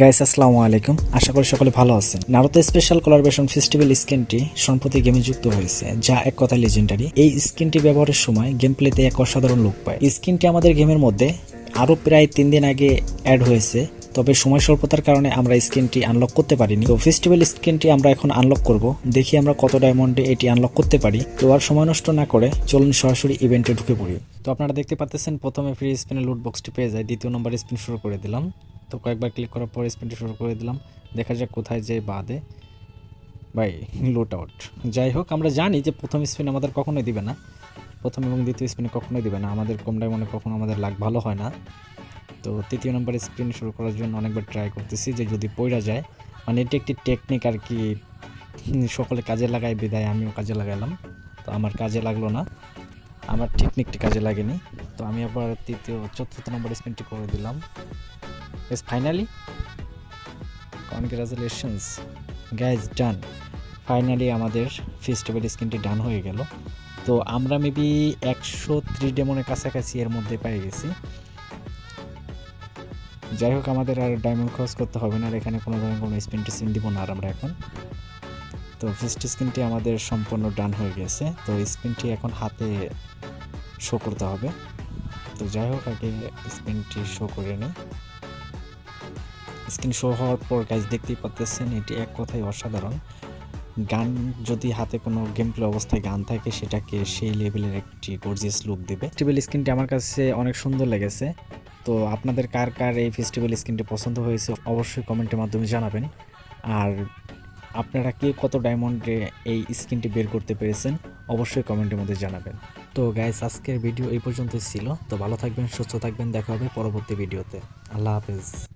Guys আসসালামু আলাইকুম। আশা করি সকলে ভালো আছেন। নারুতো স্পেশাল কোলারবেশন ফেস্টিভ্যাল স্কিনটি সম্প্রতি গেমে যুক্ত হয়েছে, যা এক কথা লেজেন্ডারি এই স্কিনটি ব্যবহারের সময় গেম প্লেতে এক অসাধারণ লুক পায়। স্কিনটি আমাদের গেমের মধ্যে আরও প্রায় তিন দিন আগে অ্যাড হয়েছে, তবে সময় স্বল্পতার কারণে আমরা স্কিনটি আনলক করতে পারিনি। তো ফেস্টিভ্যাল স্কিনটি আমরা এখন আনলক করব, দেখি আমরা কত ডায়মন্ডে এটি আনলক করতে পারি। তো আর সময় নষ্ট না করে চলুন সরাসরি ইভেন্টে ঢুকে পড়ি। তো আপনারা দেখতে পাচ্ছেন, প্রথমে ফ্রি স্পিনে লুট বক্সটি পেয়ে যায়, দ্বিতীয় নম্বর স্পিন শুরু করে দিলাম। তো কয়েকবার ক্লিক করার পর স্পিনটি শুরু করে দিলাম। দেখা যাক কোথায় যে বাদে। বাই লুট আউট যাই হোক, আমরা জানি যে প্রথম স্পিন আমাদের কখনোই দিবে না। প্রথম এবং দ্বিতীয় স্পিনে কখনোই দিবে না। আমাদের কম ডায়মন্ডে কখনো আমাদের লাগ ভালো হয় না। তো তৃতীয় নম্বর স্পিন শুরু করার জন্য অনেকবার ট্রাই করতেছি যে যদি পইরা যায়। মানে এটি একটি টেকনিক আর কি, সকলে কাজে লাগায়, বিদায় আমিও কাজে লাগাইলাম তো আমার কাজে লাগল না। আমার টেকনিকটি কাজে লাগেনি। তো আমি আবার তৃতীয়, চতুর্থ নম্বর স্পিনটি করে দিলাম। S finally congratulations guys done finally আমাদের ফেস্টিভ্যাল স্কিনটি ডান হয়ে গেল। তো আমরা মেবি একশো ত্রিশ ডেমনের কাছাকাছি এর মধ্যে পেয়ে গেছি। যাই হোক, আমাদের আর ডায়মন্ড খরচ করতে হবে না, আর এখানে কোনো ধরনের কোনো স্পিন টিস্পিন দিব না আর আমরা এখন। তো ফিস্ট স্কিনটি আমাদের সম্পূর্ণ ডান হয়ে গেছে। তো স্পিনটি এখন হাতে শো করতে হবে। তো যাই হোক, আগে স্পিনটি শো করে নিই। স্ক্রিন শো হওয়ার পর গাছ দেখতেই পাচ্ছেন এটি এক কথায় অসাধারণ। গান যদি হাতে কোনো গেম প্লে অবস্থায় গান থাকে, সেটাকে সেই লেভেলের একটি গর্জিয়াস লুক দেবে। ফেস্টিভ্যাল স্ক্রিনটি আমার কাছে অনেক সুন্দর লেগেছে। তো আপনাদের কার কার এই ফেস্টিভ্যাল স্ক্রিনটি পছন্দ হয়েছে, অবশ্যই কমেন্টের মাধ্যমে জানাবেন। আর আপনারা কে কত ডায়মন্ডে এই স্কিনটি বের করতে পেরেছেন, অবশ্যই কমেন্টের মধ্যে জানাবেন। তো গাইস আজকের ভিডিও এই পর্যন্তই ছিল। তো ভালো থাকবেন, সুস্থ থাকবেন, দেখা হবে পরবর্তী ভিডিওতে আল্লাহ হাফেজ।